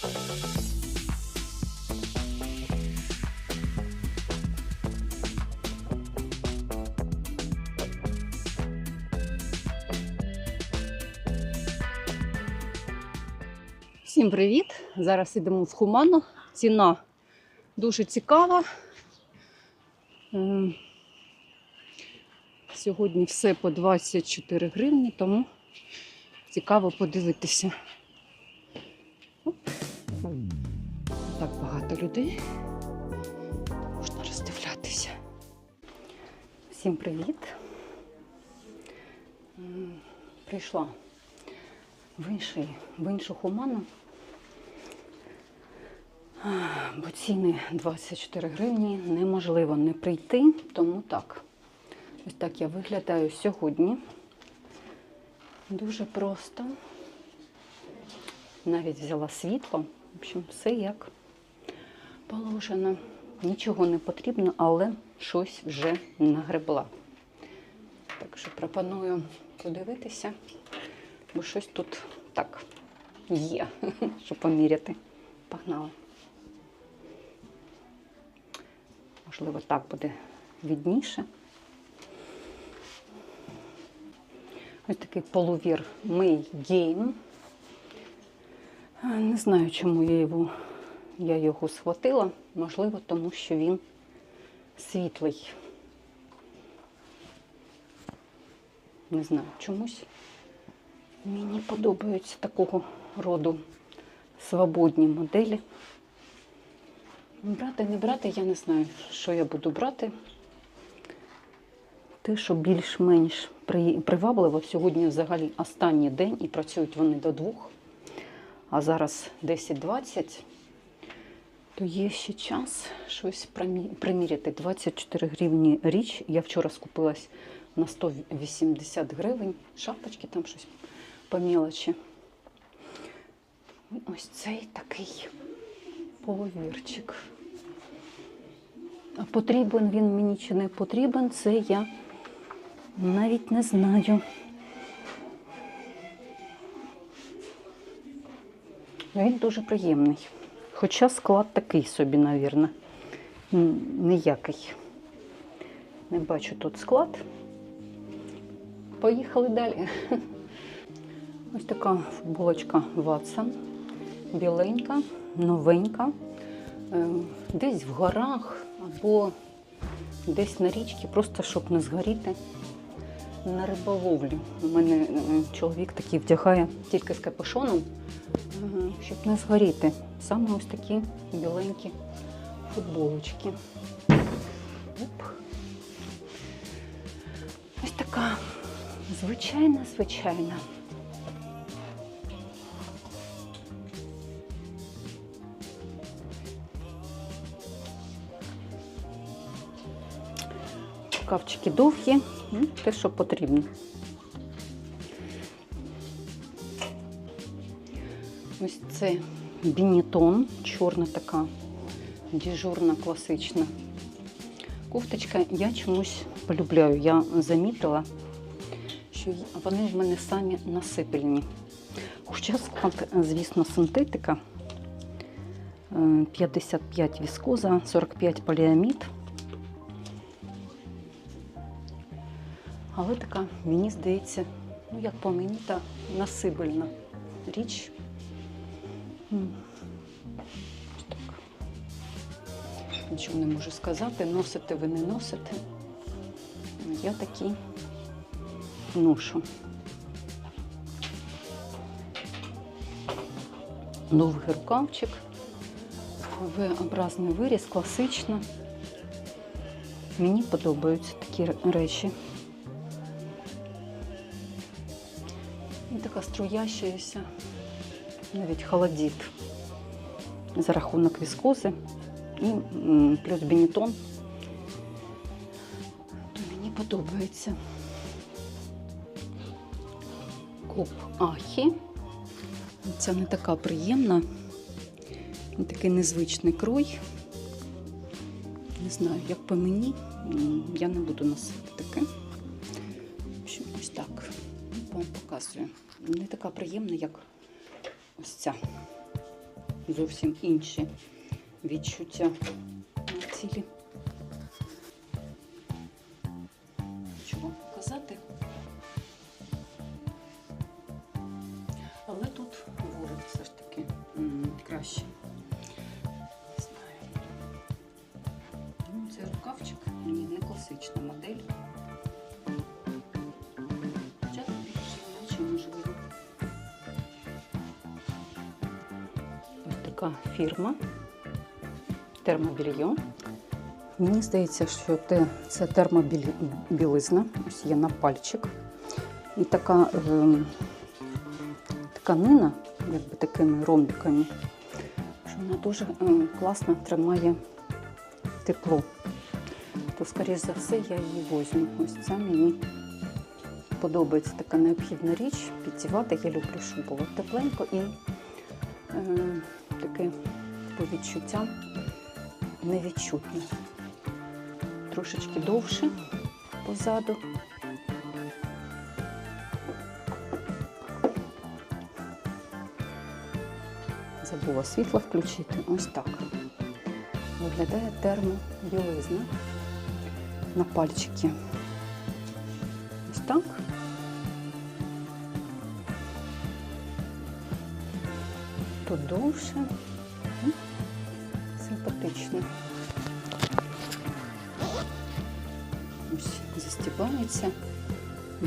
Всім привіт! Зараз йдемо в Хуману. Ціна дуже цікава. Ем, Сьогодні все по 24 гривні, тому цікаво подивитися. Багато людей. Можна роздивлятися. Всім привіт. Прийшла в, інший, в іншу хуману. Бо ціни 24 гривні неможливо не прийти, тому так. Ось так я виглядаю сьогодні. Дуже просто. Навіть взяла світло. В общем, все як положено. Нічого не потрібно, але щось вже нагребла. Так що пропоную подивитися, бо щось тут так є, щоб поміряти. Погнали. Можливо, так буде відніше. Ось такий полувір May Game. Не знаю, чому я його, я його схватила. Можливо, тому що він світлий. Не знаю, чомусь мені подобаються такого роду свободні моделі. Брати, не брати, я не знаю, що я буду брати. Те, що більш-менш привабливо, сьогодні взагалі останній день і працюють вони до двох, а зараз 10-20, то є ще час щось приміряти. 24 гривні річ. Я вчора скупилась на 180 гривень. Шапочки там щось по мелочі. Ось цей такий половірчик. А потрібен він мені чи не потрібен, це я навіть не знаю. Він дуже приємний. Хоча склад такий собі, навірно, ніякий. Не бачу тут склад. Поїхали далі. Ось така футболочка Watson. Біленька, новенька. Е, Десь в горах або десь на річці, просто щоб не згоріти на риболовлю. У мене е, чоловік такий вдягає тільки з капюшоном, е, щоб не згоріти. Саме ось такі біленькі футболочки. Оп. Ось така звичайна, звичайна. Рукавчики довгі, ну, те, що потрібно. Це бінітон, чорна така дежурна, класична кофточка. Я чомусь полюбляю. Я замітила, що вони в мене самі насипельні. Хоча склад, звісно, синтетика. Е, 55 віскоза, 45 поліамід. Але така, мені здається, ну як по мені, та насибельна річ. Нічого не можу сказати, носите ви не носите. Я такі ношу. Довгий рукавчик, V-образний виріз, класично. Мені подобаються такі речі. І така струящаяся, навіть холодить за рахунок віскози і плюс бенетон. То мені подобається. Коп Ахі. Це не така приємна, такий незвичний крой. Не знаю, як по мені, я не буду носити таке. В общем, ось так. Вам показую. Не така приємна, як ось ця зовсім інші відчуття на тілі. Хочу вам показати. Але тут ворот все ж таки краще. Не знаю. Ну, Цей рукавчик ні, не класична модель. Така фірма термобільйо. Мені здається, що це термобілизна. Ось є на пальчик. І така ем, тканина, якби такими ромбиками, що вона дуже ем, класно тримає тепло. То, скоріш за все, я її возьму. Ось це мені подобається така необхідна річ. Підтівати. Я люблю, щоб було тепленько і е, таке по відчуттям невідчутне. Трошечки довше позаду. Забула світло включити. Ось так. Виглядає термобілизна на пальчики. Тут довше. Симпатично. Ось застібається,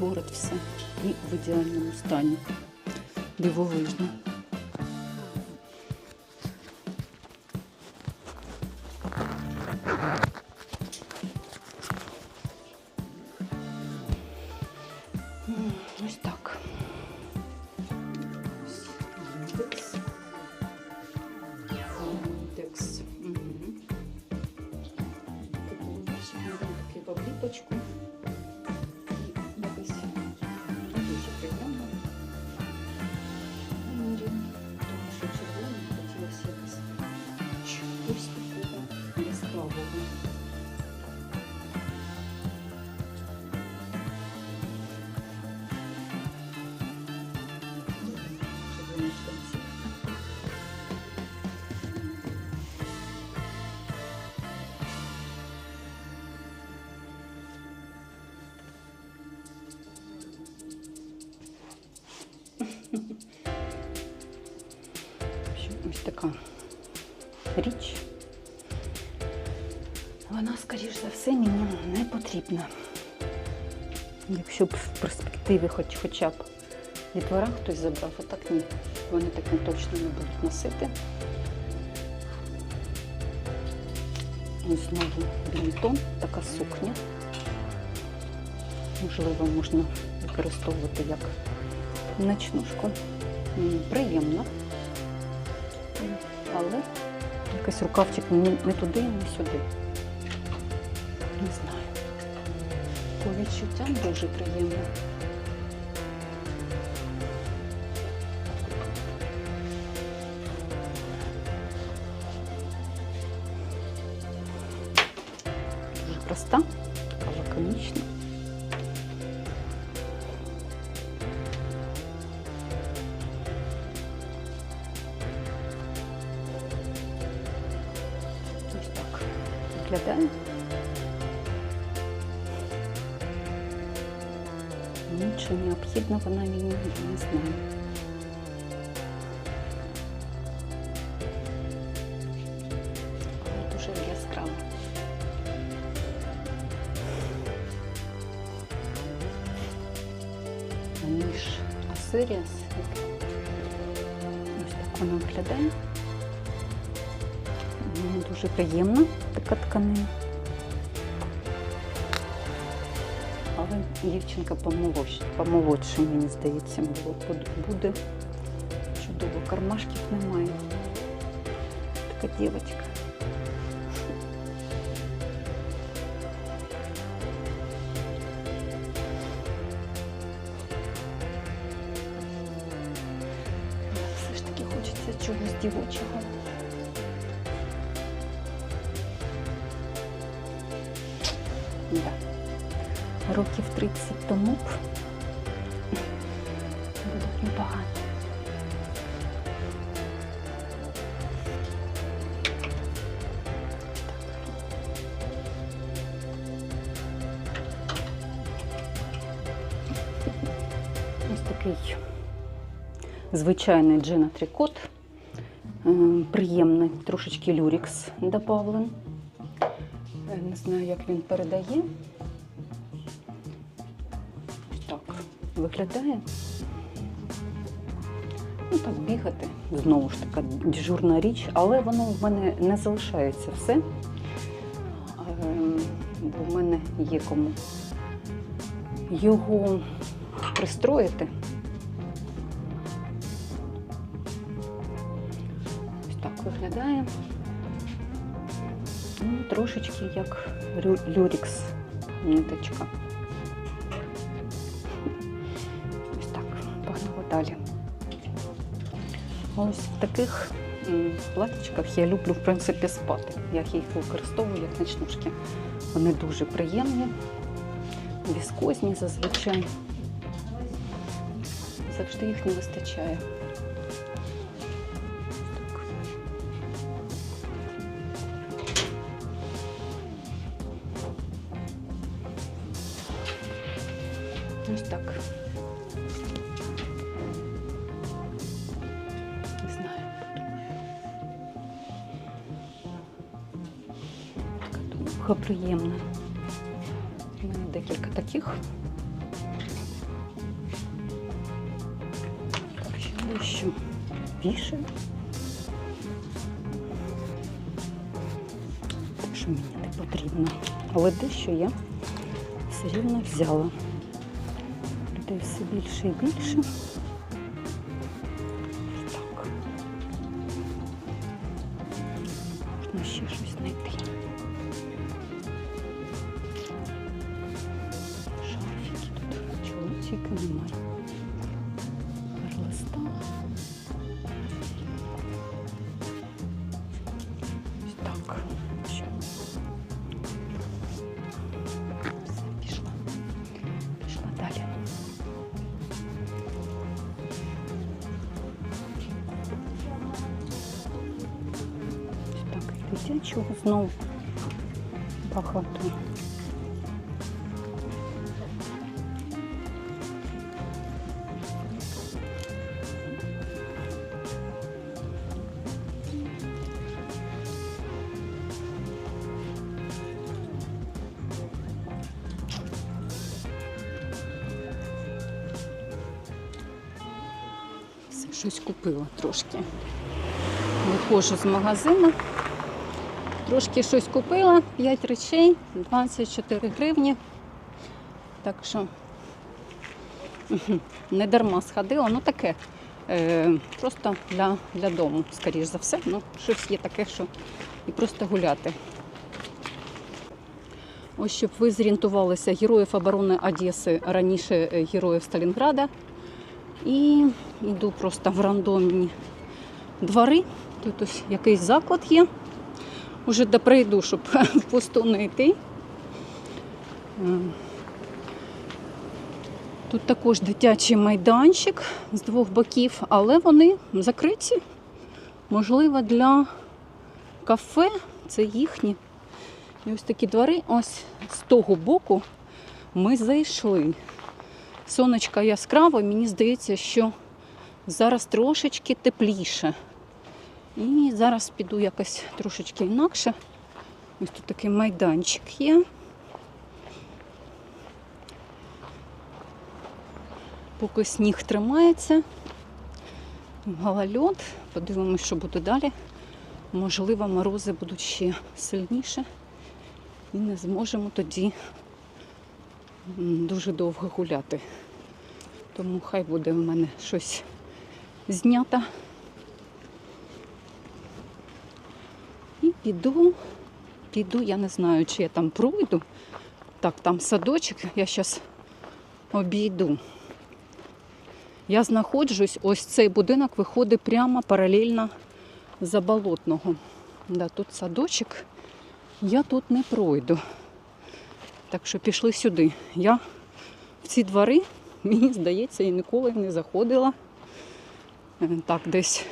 город все і в ідеальному стані. Дивовижно. Таку така річ. Вона, скоріш за все, мені не потрібна. Якщо б в перспективі хоч, хоча б дітвора хтось забрав, а так ні. Вони таке точно не будуть носити. Ось знову білітон, така сукня. Можливо, можна використовувати як ночнушку. Приємно. Але якийсь рукавчик не туди, не сюди. Не знаю. По відчуттям дуже приємно. виглядає. Нічого необхідно вона мені не знаю. Але дуже яскраво. Ніж Асиріас. Ось так вона виглядає. Мені дуже приємна така тканина. Але дівчинка помолодше, мені здається. Буде чудово. Кармашків немає. Така дівчинка. Все ж таки хочеться чогось дівочого. я років 30 тому б буде непогано. Ось такий звичайний джина трикот, ем, приємний, трошечки люрікс добавлен. Не знаю, як він передає. Так виглядає. Ну так, бігати. Знову ж така дежурна річ, але воно в мене не залишається все. Ем, Бо в мене є кому його пристроїти. Трошечки як люрікс ниточка. Ось так, погнали далі. Ось в таких м, платічках я люблю, в принципі, спати. Я їх використовую як ночнушки. Вони дуже приємні, віскозні зазвичай. Завжди їх не вистачає. Ось так. Не знаю. Така думка приємна. У мене декілька таких. Дещо більше. Що мені не потрібно. Але дещо я все рівно взяла. Все більше і більше. Дитячого знову багато. Щось купила трошки. Виходжу з магазину. Трошки щось купила, 5 речей, 24 гривні. Так що не дарма сходила, ну таке. Е, просто для, для дому, скоріш за все. Ну, щось є таке, що і просто гуляти. Ось щоб ви зорієнтувалися, героїв оборони Одеси раніше е, героїв Сталінграда. І йду просто в рандомні двори. Тут ось якийсь заклад є. Уже доприйду, щоб в пусту не йти. Е, Тут також дитячий майданчик з двох боків, але вони закриті. Можливо, для кафе це їхні. І ось такі двори, ось з того боку ми зайшли. Сонечко яскраве, мені здається, що зараз трошечки тепліше. І зараз піду якось трошечки інакше. Ось тут такий майданчик є. Поки сніг тримається, голольот. Подивимось, що буде далі. Можливо, морози будуть ще сильніше. І не зможемо тоді дуже довго гуляти. Тому хай буде в мене щось знято. Піду, піду, я не знаю, чи я там пройду. Так, там садочок, я зараз обійду. Я знаходжусь, ось цей будинок виходить прямо паралельно заболотного. Да, тут садочок, я тут не пройду. Так що пішли сюди. Я в ці двори, мені здається, і ніколи не заходила. Е, Так, десь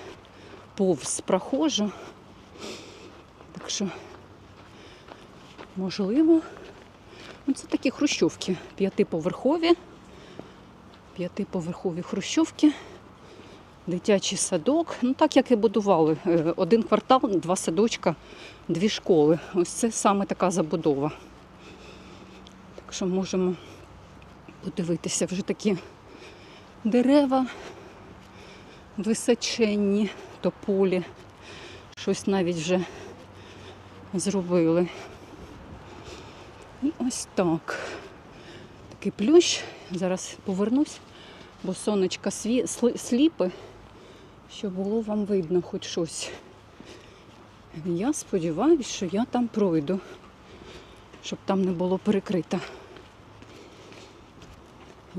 повз прохожу. Так що, можливо, ну, це такі хрущовки п'ятиповерхові. П'ятиповерхові хрущовки, дитячий садок. Ну, так як і будували. Е, Один квартал, два садочка, дві школи. Ось це саме така забудова. Так що можемо подивитися вже такі дерева височенні, тополі. Щось навіть вже зробили. І ось так. Такий плющ. Зараз повернусь, бо сонечка сві... сліпи, щоб було вам видно хоч щось. Я сподіваюся, що я там пройду, щоб там не було перекрито.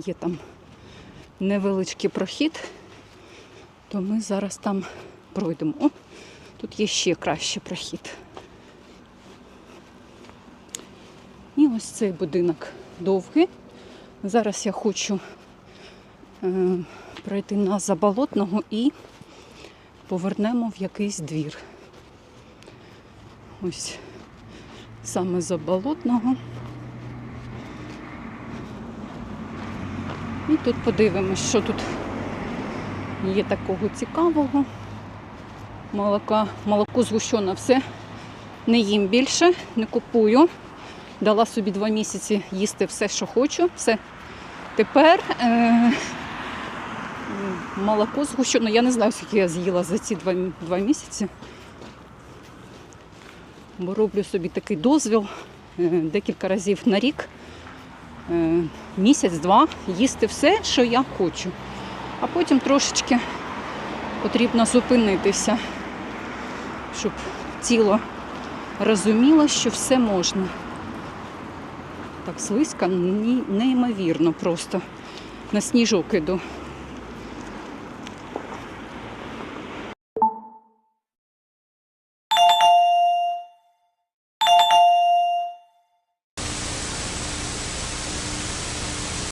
Є там невеличкий прохід, то ми зараз там пройдемо. О, тут є ще кращий прохід. І ось цей будинок довгий. Зараз я хочу е, пройти на заболотного і повернемо в якийсь двір. Ось саме заболотного. І тут подивимось, що тут є такого цікавого. Молока, молоко згущене все. Не їм більше, не купую. Дала собі два місяці їсти все, що хочу. Все. Тепер е, молоко згущене. Я не знаю, скільки я з'їла за ці два, два місяці. Бо роблю собі такий дозвіл е, декілька разів на рік, е, місяць-два, їсти все, що я хочу. А потім трошечки потрібно зупинитися, щоб тіло розуміло, що все можна. Так слизько, неймовірно просто. На сніжок іду.